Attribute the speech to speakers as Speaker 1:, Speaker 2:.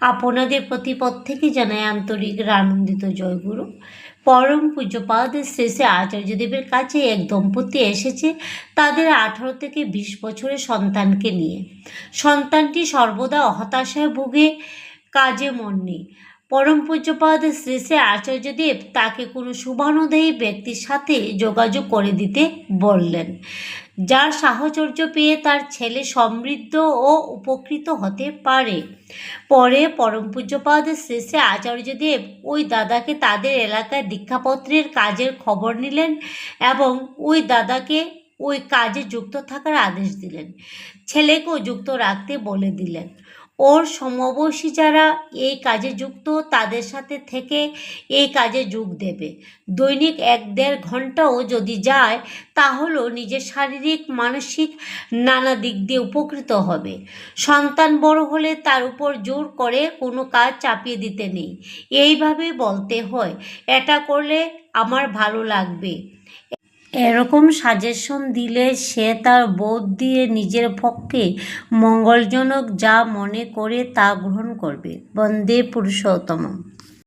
Speaker 1: আপনাদের প্রতি প্রত্যেকে জানায় আন্তরিক আনন্দিত জয়গুরু। পরম পূজ্যপাদের শেষে আচার্যদেবের কাছে এক দম্পতি এসেছে তাদের আঠারো থেকে বিশ বছরের সন্তানকে নিয়ে। সন্তানটি সর্বদা হতাশায় ভুগে, কাজে মন নেই। পরম পূজ্যপাদ শেষে আচার্যদেব তাকে কোনো শুভানুদেয়ী ব্যক্তির সাথে যোগাযোগ করে দিতে বললেন। যার সাহচর্য পেয়ে তার ছেলে সমৃদ্ধ ও উপকৃত হতে পারে। পরে পরম পূজ্যপাদের শেষে আচার্যদেব ওই দাদাকে তাদের এলাকায় দীক্ষাপত্রের কাজের খবর নিলেন এবং ওই দাদাকে ওই কাজে যুক্ত থাকার আদেশ দিলেন। ছেলেকেও যুক্ত রাখতে বলে দিলেন। ওর সমবয়সী যারা এই কাজে যুক্ত, তাদের সাথে থেকে এই কাজে যোগ দেবে। দৈনিক এক দেড় ঘন্টাও যদি যায়, তাহলেও নিজের শারীরিক, মানসিক নানা দিক দিয়ে উপকৃত হবে। সন্তান বড় হলে তার উপর জোর করে কোনো কাজ চাপিয়ে দিতে নেই। এইভাবে বলতে হয়, এটা করলে আমার ভালো লাগবে। এরকম সাজেশন দিলে সে তার বোধ দিয়ে নিজের পক্ষে মঙ্গলজনক যা মনে করে তা গ্রহণ করবে। বন্দে পুরুষোত্তম